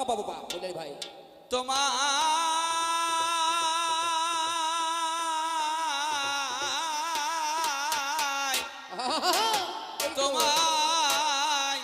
বাবা বাবা বলে ভাই তোমায় তোমায়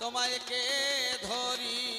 তোমায় কে ধরিতে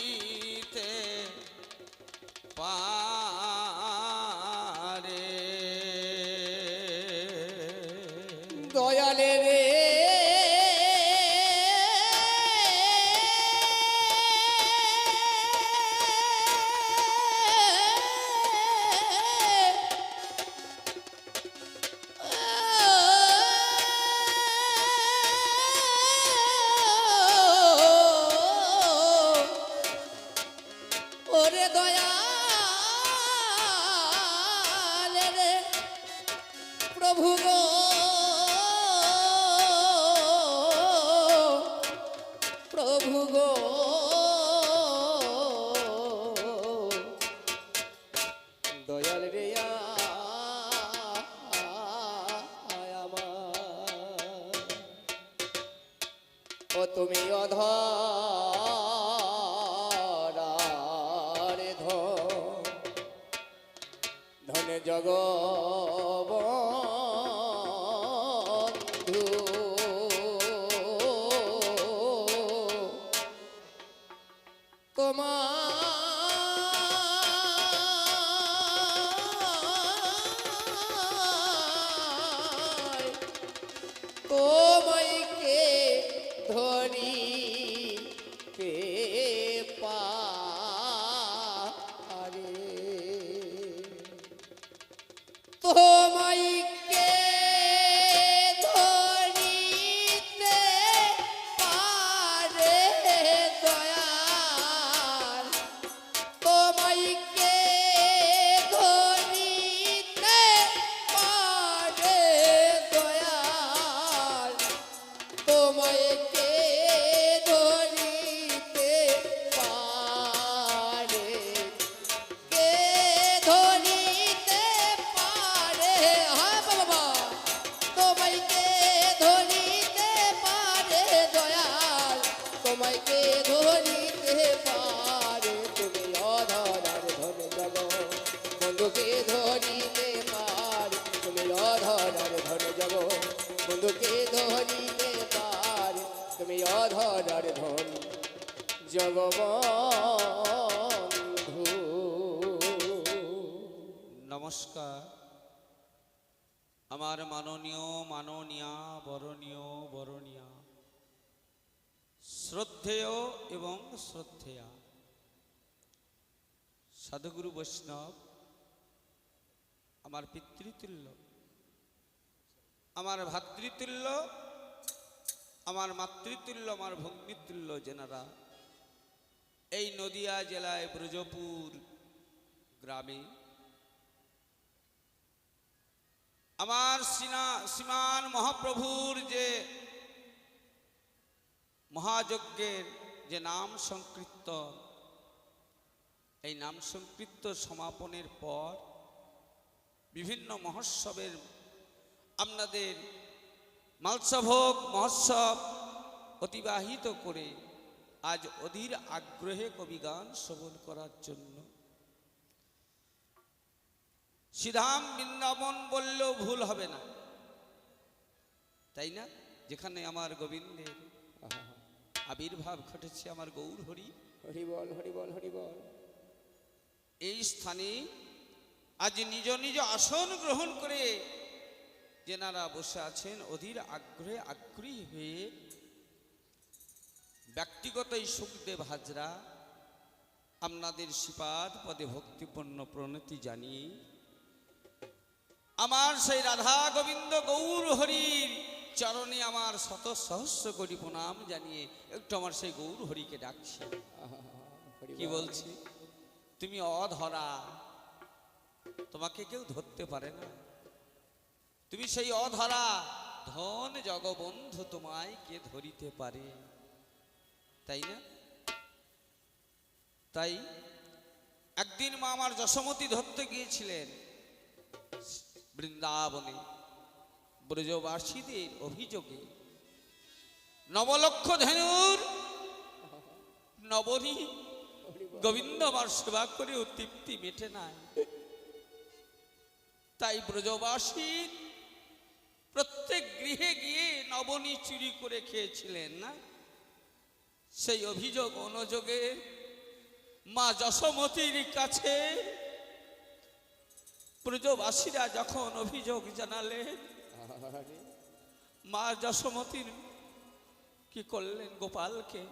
নমস্কার। আমার মাননীয়, মাননীয়া, বরণীয়, বরণীয়া। শ্রদ্ধেয় এবং শ্রদ্ধেয়া। সাধুগুরু বৈষ্ণব, আমার পিতৃতুল্য, আমার ভাতৃতুল্য, আমার মাতৃতুল্য, আমার ভগ্নিতুল্য যেনারা এই নদিয়া জেলায় ব্রজপুর গ্রামে আমার সীমান মহাপ্রভুর যে মহাযজ্ঞের যে নাম সংকীর্তন এই নাম সংকীর্ত সমাপনের পর বিভিন্ন মহোৎসবের আপনাদের মালসভোগ, মহোৎসব অতিবাহিত করে আজ অধীর আগ্রহে কবিগান শ্রবণ করার জন্য শ্রীধাম বৃন্দাবন বললেও ভুল হবে না। তাই না? যেখানে আমার গোবিন্দের আবির্ভাব ঘটেছে আমার গৌর হরি। হরি বল হরি বল হরি বল। এই স্থানে আজ নিজ নিজ আসন গ্রহণ করে যেনারা বসে আছেন অধীর আগ্রহে আগ্রহী হয়ে ব্যক্তিগত এই সুখদেব হাজরা আপনাদের শ্রীপাদ পদে ভক্তিপূর্ণ প্রণতি জানিয়ে আমার সেই রাধা গোবিন্দ গৌর হরির চরণে আমার শত সহস্র কোটি প্রণাম জানিয়ে একটু আমার সেই গৌর হরিকে ডাকছি। কি বলছি? তুমি অধরা। তোমাকে কেউ ধরতে পারে না। তুমি সেই অধরা। ধন জগবন্ধু তোমায় কে ধরিতে পারে? তাই না? তাই একদিন মা আমার যশোমতী ধরতে গিয়েছিলেন। বৃন্দাবনে ব্রজবাসীদের অভিযোগে নবলক্ষ ধেনুর নবনী গোবিন্দ আমার সেবা করেও তৃপ্তি মেটে নাই। তাই ব্রজবাসী প্রত্যেক গৃহে গিয়ে নবনী চুরি করে খেয়েছিলেন না? সেই অভিযোগ অনুযোগে মা যশোমতির কাছে ব্রজবাসীরা যখন অভিযোগ জানালেন মা যশোমতির কি করলেন গোপালকে?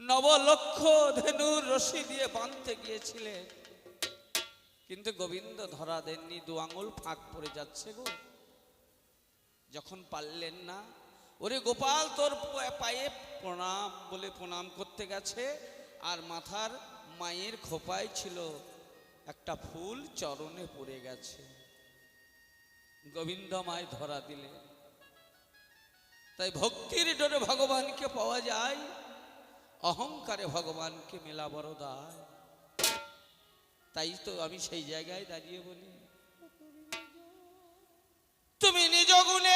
নবলক্ষ ধেনুর রশি দিয়ে বাঁধতে গিয়েছিলেন। কিন্তু গোবিন্দ ধরা দেননি দু আঙুল ফাঁক পড়ে যাচ্ছে গো। যখন পারলেন না ওরে গোপাল তোর পায়ে প্রণাম বলে প্রণাম করতে গেছে আর মাথার মায়ের খোপায় ছিল একটা ফুল চরণে পড়ে গেছে। গোবিন্দ মায় ধরা দিলে। তাই ভক্তির ডোরে ভগবানকে পাওয়া যায়, অহংকারে ভগবানকে মেলা বড় দায়। তাই তো আমি সেই জায়গায় দাঁড়িয়ে বলি, তুমি নিজ গুণে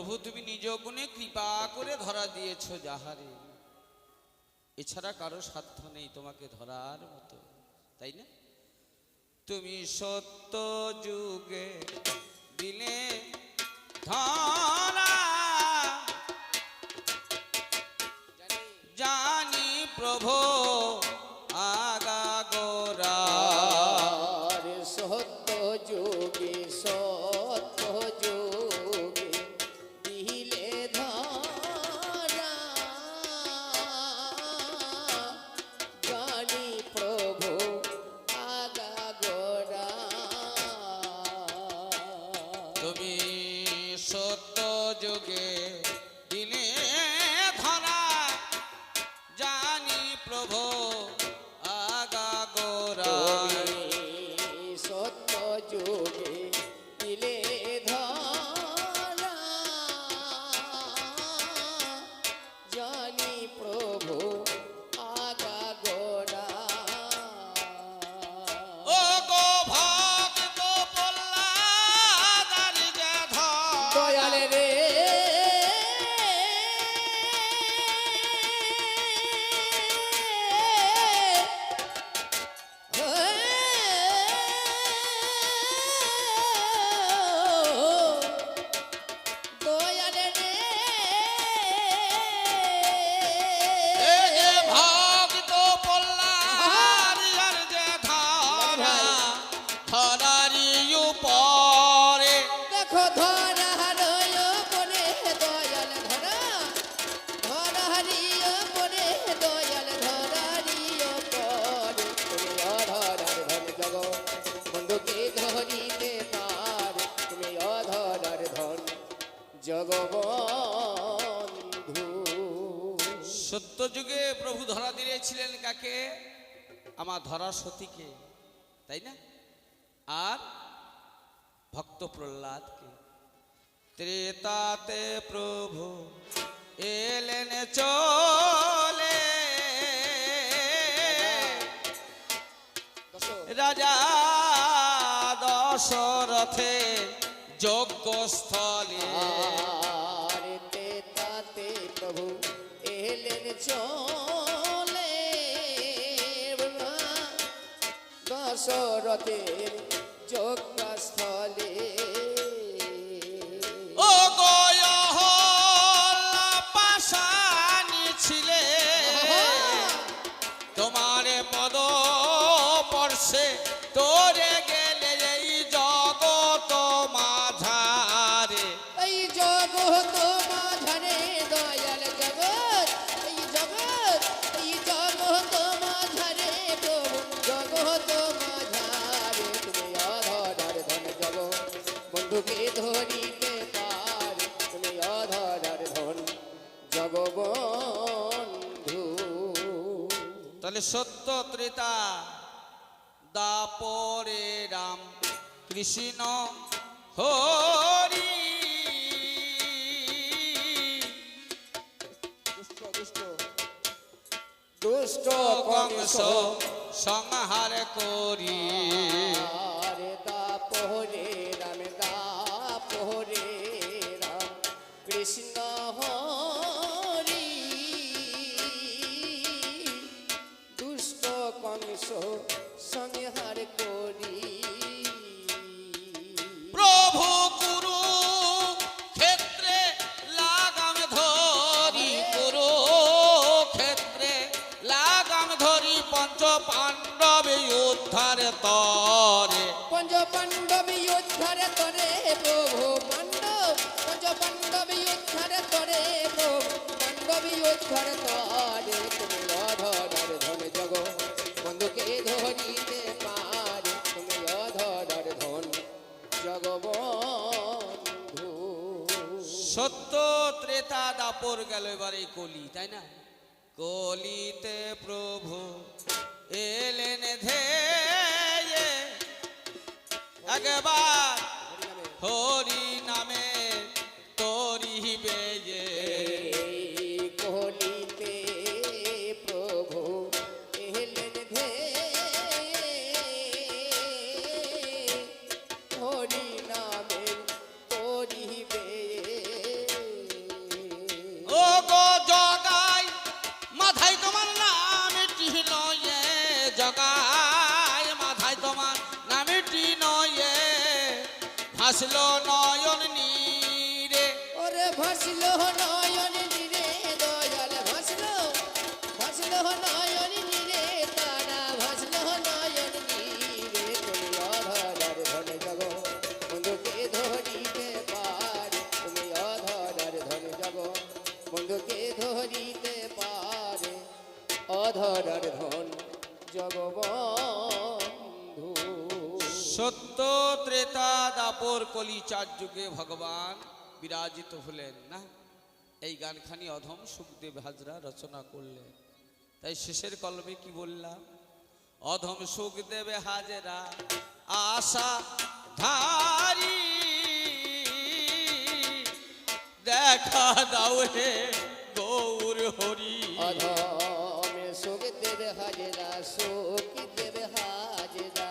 প্রভু, তুমি নিজ গুণে কৃপা করে ধরা দিয়েছ যাহারে। এছাড়া কারও সাধ্য নেই তোমাকে ধরার মতো, তাই না? তুমি সত্য যুগে দিলে ধরা। জানি প্রভু। সত্য যুগে প্রভু ধরা দিয়েছিলেন কাকে? আমার ধরা সতীকে, তাই না? আর ভক্ত প্রহ্লাদকে। ত্রেতাতে প্রভু এলেন চলে। রাজা দশরথে যজ্ঞ চলে দশরথের যোগাস্থল সত্য ত্রেতা দাপরে রাম কৃষ্ণ হরি। দুষ্ট কংস সংহার করি। পাণ্ডব উদ্ধার করে প্রভু। পাণ্ডব পঞ্চ পাণ্ডব উদ্ধার করে প্রভু। পাণ্ডব উদ্ধার করে তুমি অধরার ধন জগ বন্ধুকে ধরিতে পারে তুমি অধরার ধন জগবন্ধু সত্য ত্রেতা দাপর গেল এবার কলি, তাই না? কলিতে প্রভু এলেন ধেয়ে একবার হরি নামে। ভাসলো নয়ন নীরে। ওরে ভাসলো নয়ন ত্রেতা দাপর কলি চার যুগে ভগবান বিরাজিত হলেন। না, এই গানখানি অধম সুখদেব হাজরা রচনা করলেন। তাই শেষের কলমে কি বললাম? অধম সুখদেব হাজরা আশা ধারি, দেখা দাও হে গৌর হরি। অধমে সুখ দেবে হাজরা সুখ দেবে হাজরা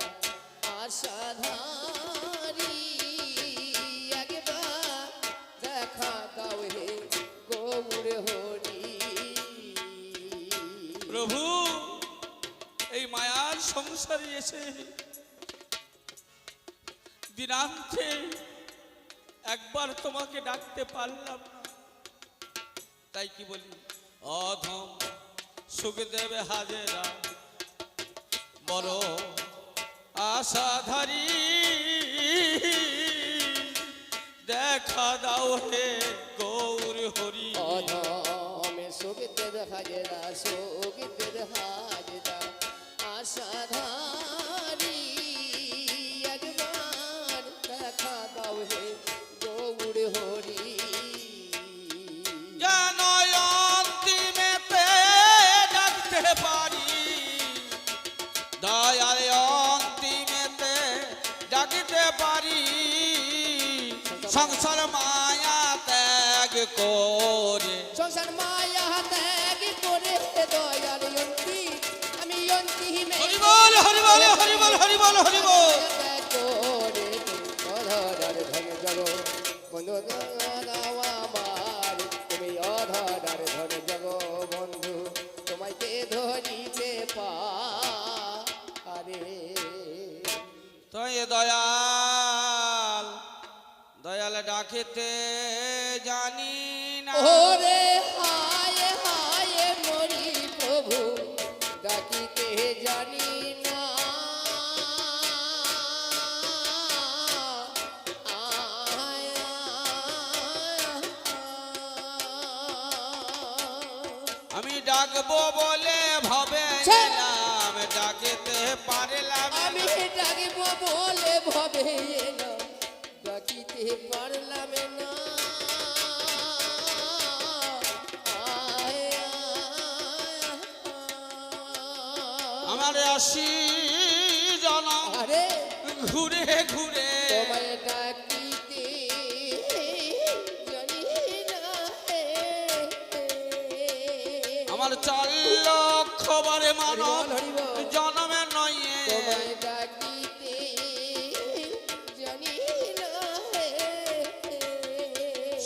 আশাধারি সংসারে এসে দিনান্তে একবার তোমাকে ডাকতে পারলাম তাই কি বলি? অধম সুখদেব হাজেরা, বড় আশাধারী, দেখা দাও হে গৌর হরি। অধমে সুখ দেবে হাজরা সুখ দেবে হাজরা। আশাধারি একবার দেখা দাও হে গৌর হরি। যেন অন্তিমেতে ডাকতে পারি। দয়াল অন্তিমেতে ডাকতে পারি। সংসার মায়া ত্যাগ করে। সংসার মায়া ত্যাগ হরিবল হরিবল হরিবল ত্যাগ করে তুমি অধরার ধন জগ বন্ধু তোমাকে ধরিতে পারে এ দয়াল দয়াল ডাকেতে জানি না। ওরে হায় হায় মরি প্রভু ডাকিতে জানি ডাকবো বলে ভাবে এলাম ডাকেতে পারলাম আমি ডাকিব বলে ভবে এলাম ডাকিতে পারলাম না। আমার আশি মানব। জন্মে নয়ে।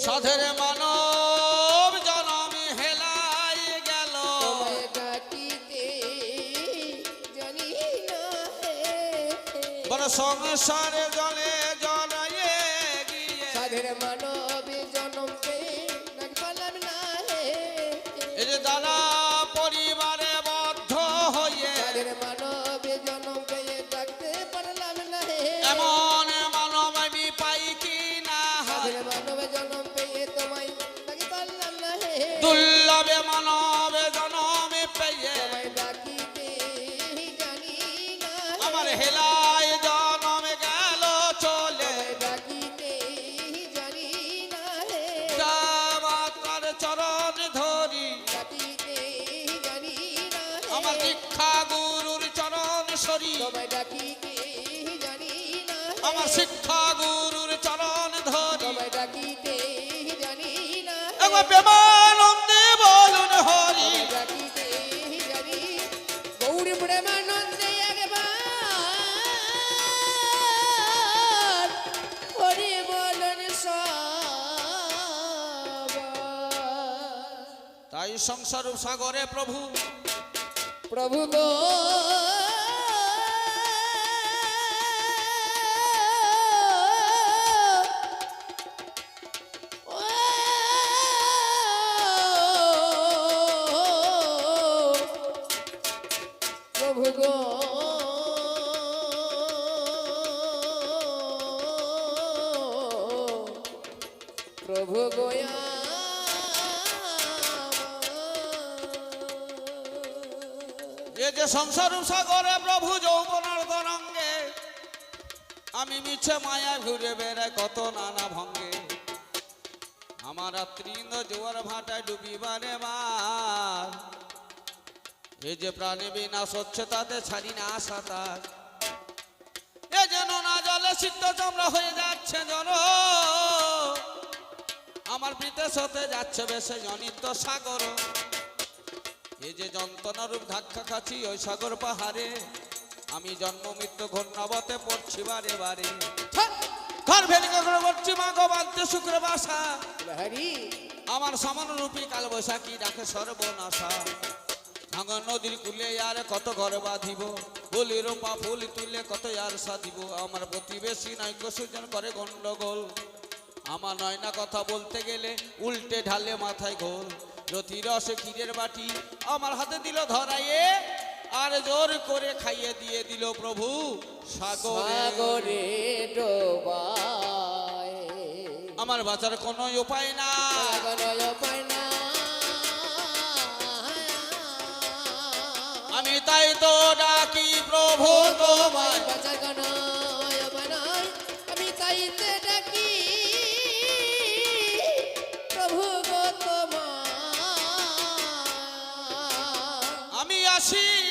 সাধের মানব জনম হেলাই গেল। বড় সংসারে জলে জলায়ে গিয়ে সাধের মানব প্রেমানন্দে বলুন হরি তোমায় ডাকিতে জানি গৌর প্রেমানন্দে একবার হরি বলন সবার। তাই সংসার সাগরে প্রভু প্রভু গো ডুবিবারে মার এই যে প্রাণী বিনাশ হচ্ছে তাতে ছাড়ি না সাঁতার। এ যেন না জলে সিদ্ধ চামড়া হয়ে যাচ্ছে জন আমার বিদেশ হতে যাচ্ছে বেশে জনিত সাগর। এই যে যন্ত্রণা রূপ ধাক্কা খাচ্ছি ওই সাগর পাহাড়ে। আমি জন্ম মৃত্যু ঘূর্ণাবতে পড়ছি বারে বারে। ঘর ভেঙে করে পড়ছি মা গো বাঁধতে শুক্র বাসা। হরি আমার সমান রূপী কাল বৈশাখী ডাকে সর্বনাশা। ভাঙন নদীর কুলে আর কত ঘর বাঁধিব? বলি, রোপা, ফুল তুলে কত আর সাধিব আমার প্রতিবেশী নাইক সুজন করে গন্ডগোল। আমার নয় না কথা বলতে গেলে উল্টে ঢালে মাথায় গোল রতি রস ক্ষীরের বাটি আমার হাতে দিল ধরাইয়ে, আর জোর করে খাইয়ে দিয়ে দিল প্রভু সাগরে। ডোবায় আমার বাঁচার কোনো উপায় না আমি তাই তো ডাকি প্রভু তোমায়। বাঁচা গণয় বানায় আমি ডাকি প্রভু গো আমি আসিব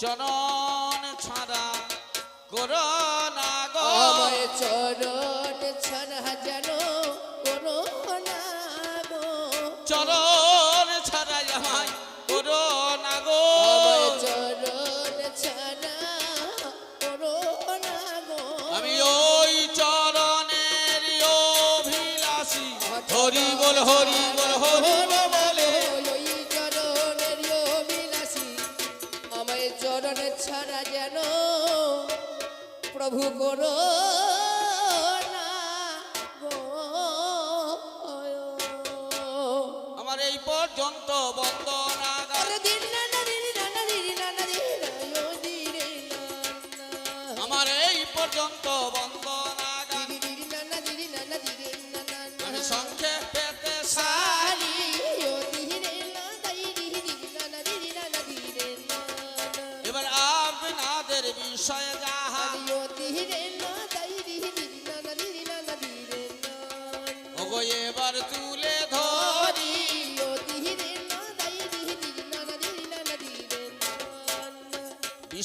চরণ ছাড়া করো না গো। চরণ ছাড়া যেন করো না গো। চরণ ছাড়া আমায় করো না গো। চরণ ছাড়া করো না গো। আমি ওই চরণের অভিলাষী। হরি বল হরি এই পর্যন্ত বন্দন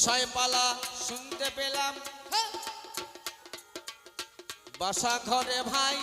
বিষয় পালা শুনতে পেলাম। বাসা ঘরে ভাই